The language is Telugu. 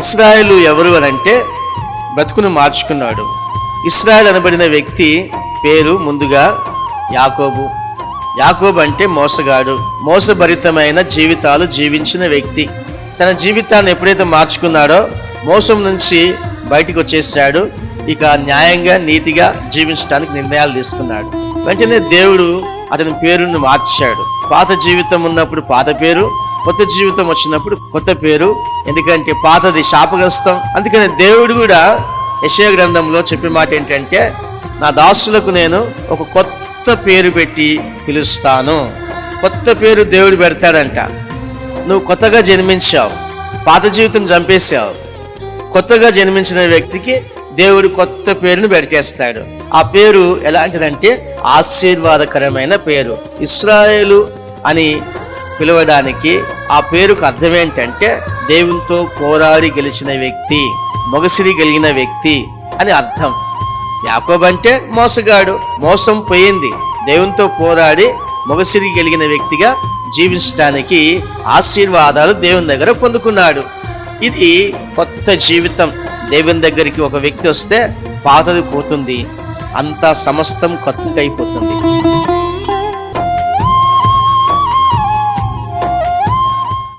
ఇస్రాయలు ఎవరు అని అంటే బ్రతుకును మార్చుకున్నాడు. ఇస్రాయల్ అనబడిన వ్యక్తి పేరు ముందుగా యాకోబు. యాకోబు అంటే మోసగాడు. మోసభరితమైన జీవితాలు జీవించిన వ్యక్తి. తన జీవితాన్ని ఎప్పుడైతే మార్చుకున్నాడో మోసం నుంచి బయటకు వచ్చేసాడు. ఇక న్యాయంగా నీతిగా జీవించడానికి నిర్ణయాలు తీసుకున్నాడు. వెంటనే దేవుడు అతని పేరును మార్చాడు. పాత జీవితం ఉన్నప్పుడు పాత పేరు కొత్త జీవితం వచ్చినప్పుడు కొత్త పేరు ఎందుకంటే పాతది శాపగ్రస్తం. అందుకని దేవుడు కూడా యశయ గ్రంథంలో చెప్పే మాట ఏంటంటే నా దాసులకు నేను ఒక కొత్త పేరు పెట్టి పిలుస్తాను. కొత్త పేరు దేవుడు పెడతాడంట. నువ్వు కొత్తగా జన్మించావు పాత జీవితం చంపేశావు. కొత్తగా జన్మించిన వ్యక్తికి దేవుడు కొత్త పేరును పెడితేస్తాడు. ఆ పేరు ఎలాంటిదంటే ఆశీర్వాదకరమైన పేరు. ఇస్రాయేలు అని పిలవడానికి ఆ పేరుకు అర్థం ఏంటంటే దేవునితో పోరాడి గెలిచిన వ్యక్తి మొగసిరి కలిగిన వ్యక్తి అని అర్థం. యాకోబ్ అంటే మోసగాడు. మోసం పోయింది. దేవునితో పోరాడి మొగసిరి కలిగిన వ్యక్తిగా జీవించడానికి ఆశీర్వాదాలు దేవుని దగ్గర పొందుకున్నాడు. ఇది కొత్త జీవితం. దేవుని దగ్గరికి ఒక వ్యక్తి వస్తే పాతది పోతుంది. అంతా సమస్తం కొత్తగా అయిపోతుంది.